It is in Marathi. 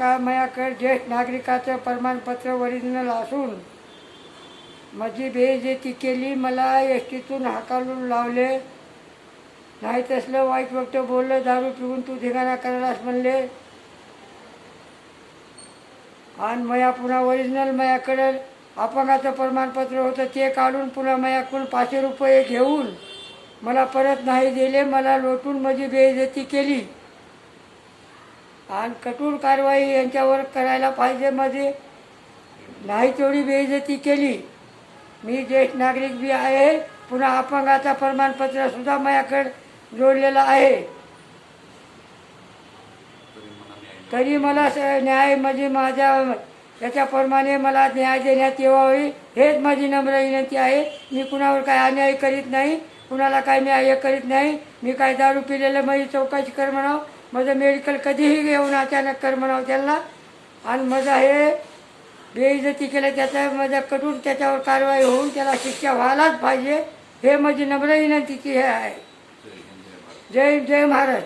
का ज्येष्ठ नागरिकाचं प्रमाणपत्र ओरिजिनल असून माझी बेइज्जती केली मला एस टीतून हाकालून लावले. नाही तसलं वाईट वक्त बोललं दारू पिऊन तू धिगाणा करायलाच म्हणले. आणि मया पुन्हा ओरिजिनल मयाकडं अपंगाचं प्रमाणपत्र होतं ते काढून पुन्हा मयाकडून पाचशे रुपये घेऊन मला परत नाही दिले मला लोटून माझी बेइज्जती केली. आणि कठोर कारवाई यांच्यावर करायला पाहिजे मध्ये नाही तेवढी बेइज्जती केली. मी ज्येष्ठ नागरिक बी आहे पुन्हा अपंगाचा प्रमाणपत्र सुद्धा माझ्याकडे जोडलेलं आहे. तरी मला स- न्याय म्हणजे माझ्या याच्याप्रमाणे मला न्याय देण्यात यावावी हेच माझी नम्र विनंती आहे. मी कुणावर काय अन्याय करीत नाही कुणाला काय मी करीत नाही. मी काय दारू पिलेलं माझी चौकशी कर म्हणावं. माझं मेडिकल कधीही घेऊन अचानक कर म्हणावं आणि माझं हे बेइज्जती केलं त्याचा माझ्या कठोर त्याच्यावर कारवाई होऊन त्याला शिक्षा व्हायलाच पाहिजे. हे माझी नम्र विनंतीची हे आहे. जय जय महाराज